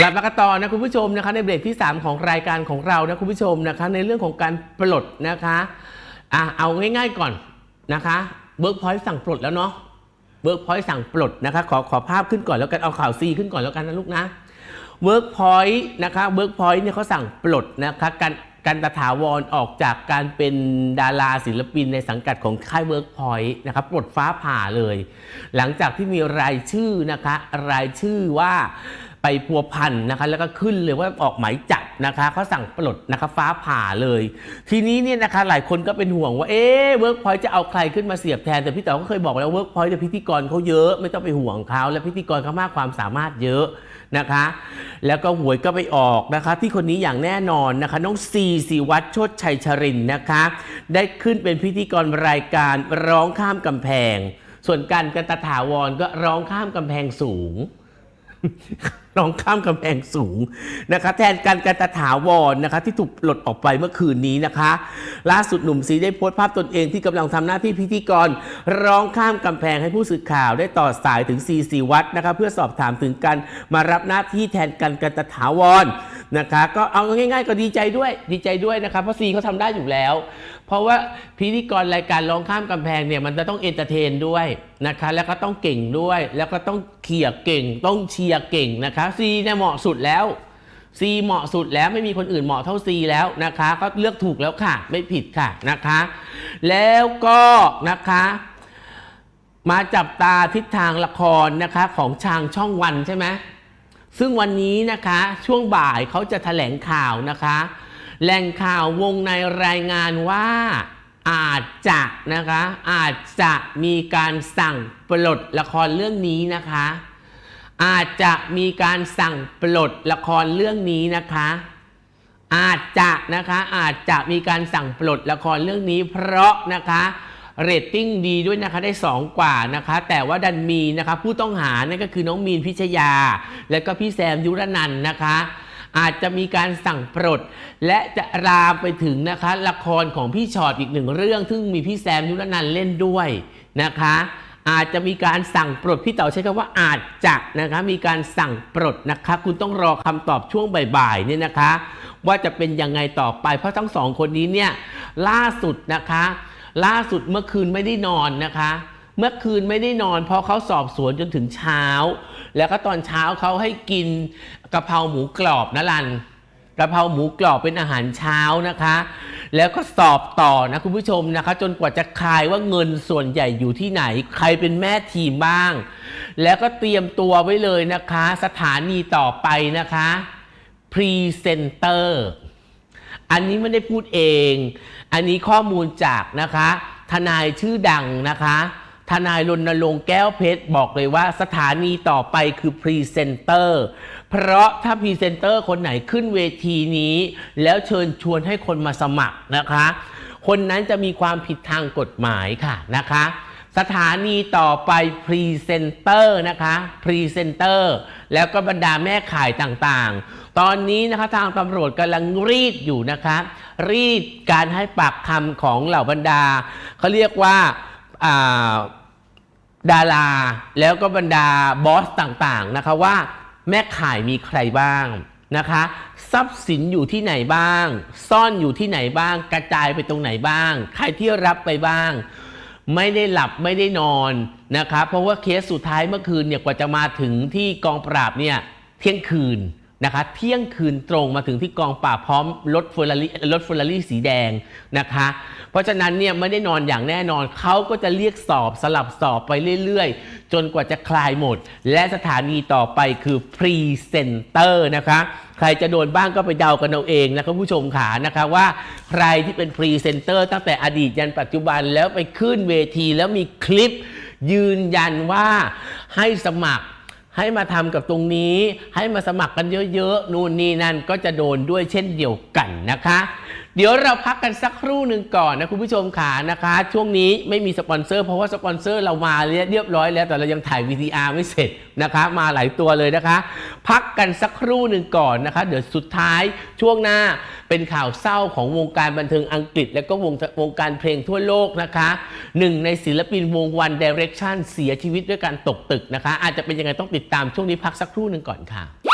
กลับมากันต่อนะคุณผู้ชมนะคะในเบรกที่ 3 ของรายการของเรานะคุณผู้ชมนะคะในเรื่องของการปลดนะคะอะเอาง่ายๆก่อนนะคะเบิร์กพอยต์สั่งปลดแล้วเนาะเบิร์กพอยต์สั่งปลดนะคะขอขอภาพขึ้นก่อนแล้วกันเอาข่าวซีขึ้นก่อนแล้วกันนะลูกนะเวิร์กพอยต์นะคะเวิร์กพอยต์เนี่ยเขาสั่งปลดนะคะการการตถาวรออกจากการเป็นดาราศิลปินในสังกัดของค่ายเวิร์กพอยต์นะครับปลดฟ้าผ่าเลย หลังจากที่มีรายชื่อนะคะรายชื่อว่า ไปพัวพันนะคะแล้วก็ขึ้นเลยว่าออกหมายจับนะคะเขาสั่งปลดนะคะฟ้าผ่าเลย ทีนี้เนี่ยนะคะหลายคนก็เป็นห่วงว่าเอ๊เวิร์กพอยจะเอาใครขึ้นมาเสียบแทน แต่พี่เต๋อก็เคยบอกแล้วเวิร์กพอยต์แต่พิธีกรเขาเยอะไม่ต้องไปห่วงเขาและพิธีกรเขามากความสามารถเยอะนะคะ แล้วก็หวยก็ไปออกนะคะ ที่คนนี้อย่างแน่นอนนะคะน้องซีสีวัตรชดชัยชรินนะคะ ได้ขึ้นเป็นพิธีกรรายการร้องข้ามกำแพง ส่วนการกันตถาวรก็ร้องข้ามกำแพงสูง ร้องข้ามกำแพงสูงนะคะ แทนการการตถาวรนะคะ ที่ถูกปลดออกไปเมื่อคืนนี้นะคะ ล่าสุดหนุ่มซีได้โพสต์ภาพตนเองที่กำลังทำหน้าที่พิธีกร ร้องข้ามกำแพงให้ผู้สื่อข่าวได้ต่อสายถึงซีซีวัดนะคะ เพื่อสอบถามถึงการมารับหน้าที่แทนการกระตถาวร นะคะ ก็เอาง่าย ๆ ก็ดีใจด้วยดีใจด้วยนะคะเพราะซีเขาทำได้อยู่แล้ว เพราะว่าพิธีกรรายการร้องข้ามกำแพงเนี่ยมันจะต้องเอนเตอร์เทนด้วยนะคะ แล้วก็ต้องเก่งด้วย แล้วก็ต้องเขี่ยเก่ง ต้องเชียร์เก่งนะคะซีเนี่ยเหมาะสุดแล้วซีเหมาะสุดแล้วไม่มีคนอื่นเหมาะเท่าซีแล้วนะคะ ก็เลือกถูกแล้วค่ะ ไม่ผิดค่ะนะคะ แล้วก็นะคะมาจับตาทิศทางละครนะคะของทางช่องวันใช่ไหม ซึ่งวันนี้นะคะช่วงบ่ายเขาจะแถลงข่าวนะคะ แหล่งข่าววงในรายงานว่าอาจจะนะคะอาจจะมีการสั่งปลดละครเรื่องนี้นะคะ อาจจะมีการสั่งปลดละครเรื่องนี้นะคะ อาจจะนะคะอาจจะมีการสั่งปลดละครเรื่องนี้ เพราะนะคะ เรตติ้งดีด้วยนะคะได้ 2 กว่านะคะ แต่ว่าดันมีนะคะผู้ต้องหานั่นก็คือน้องมีนพิชยา และก็พี่แซมยุรนันนะคะ อาจจะมีการสั่งปลดและจะรามไปถึงนะคะ ละครของพี่ชอตอีกหนึ่งเรื่อง ซึ่งมีพี่แซมยุรนันเล่นด้วยนะคะอาจจะมีการสั่งปลดพี่เต๋อใช้คำว่าอาจจะนะคะมีการสั่งปลดนะคะ คุณต้องรอคำตอบช่วงบ่ายๆเนี่ยนะคะ ว่าจะเป็นยังไงต่อไปเพราะทั้งสองคนนี้เนี่ยล่าสุดนะคะ ล่าสุดเมื่อคืนไม่ได้นอนนะคะ เมื่อคืนไม่ได้นอน เพราะเขาสอบสวนจนถึงเช้า แล้วก็ตอนเช้าเขาให้กินกะเพราหมูกรอบนะลันกะเพราหมูกรอบเป็นอาหารเช้านะคะ แล้วก็สอบต่อนะคุณผู้ชมนะคะ จนกว่าจะคลายว่าเงินส่วนใหญ่อยู่ที่ไหน ใครเป็นแม่ทีมบ้าง แล้วก็เตรียมตัวไว้เลยนะคะ สถานีต่อไปนะคะพรีเซนเตอร์ อันนี้ไม่ได้พูดเอง อันนี้ข้อมูลจากนะคะ ทนายชื่อดังนะคะ ทนายรณรงค์แก้วเพชรบอกเลยว่าสถานีต่อไปคือพรีเซนเตอร์เพราะถ้าพรีเซนเตอร์คนไหนขึ้นเวทีนี้ แล้วเชิญชวนให้คนมาสมัครนะคะ คนนั้นจะมีความผิดทางกฎหมายค่ะนะคะสถานีต่อไปพรีเซนเตอร์นะคะพรีเซนเตอร์แล้วก็บรรดาแม่ขายต่างๆ ตอนนี้นะคะทางตำรวจกำลังรีดอยู่นะคะ รีดการให้ปากคำของเหล่าบรรดาเขาเรียกว่าดาราแล้วก็บรรดาบอสต่างๆนะคะว่าแม่ขายมีใครบ้างนะคะ ทรัพย์สินอยู่ที่ไหนบ้าง ซ่อนอยู่ที่ไหนบ้าง กระจายไปตรงไหนบ้าง ใครที่รับไปบ้าง ไม่ได้หลับไม่ได้นอนนะคะเพราะว่าเคสสุดท้ายเมื่อคืนเนี่ยกว่าจะมาถึงที่กองปราบเนี่ยเที่ยงคืน นะคะเที่ยงคืนตรงมาถึงที่กองปราพร้อมรถเฟอร์รารี่รถเฟอร์รารี่สีแดงนะคะ เพราะฉะนั้นเนี่ยไม่ได้นอนอย่างแน่นอนเขาก็จะเรียกสอบสลับสอบไปเรื่อยๆ จนกว่าจะคลายหมด และสถานีต่อไปคือพรีเซนเตอร์นะคะใครจะโดนบ้างก็ไปเดากันเอาเองนะครับผู้ชมขานะคะว่าใครที่เป็นพรีเซนเตอร์ตั้งแต่อดีตยันปัจจุบันแล้วไปขึ้นเวทีแล้วมีคลิปยืนยันว่าให้สมัคร ให้มาทำกับตรงนี้ ให้มาสมัครกันเยอะๆ นู่นนี่นั่นก็จะโดนด้วยเช่นเดียวกันนะคะ เดี๋ยวเราพักกันสักครู่หนึ่งก่อนนะคุณผู้ชมขานะคะ ช่วงนี้ไม่มีสปอนเซอร์เพราะว่าสปอนเซอร์เรามาเรียบร้อยแล้วแต่เรายังถ่าย VTR ไม่เสร็จนะคะ มาหลายตัวเลยนะคะ พักกันสักครู่หนึ่งก่อนนะคะ เดี๋ยวสุดท้ายช่วงหน้าเป็นข่าวเศร้าของวงการบันเทิงอังกฤษ และก็วงวงการเพลงทั่วโลกนะคะหนึ่งในศิลปินวง One Direction เสียชีวิตด้วยการตกตึกนะคะ อาจจะเป็นยังไงต้องติดตามช่วงนี้พักสักครู่หนึ่งก่อนค่ะ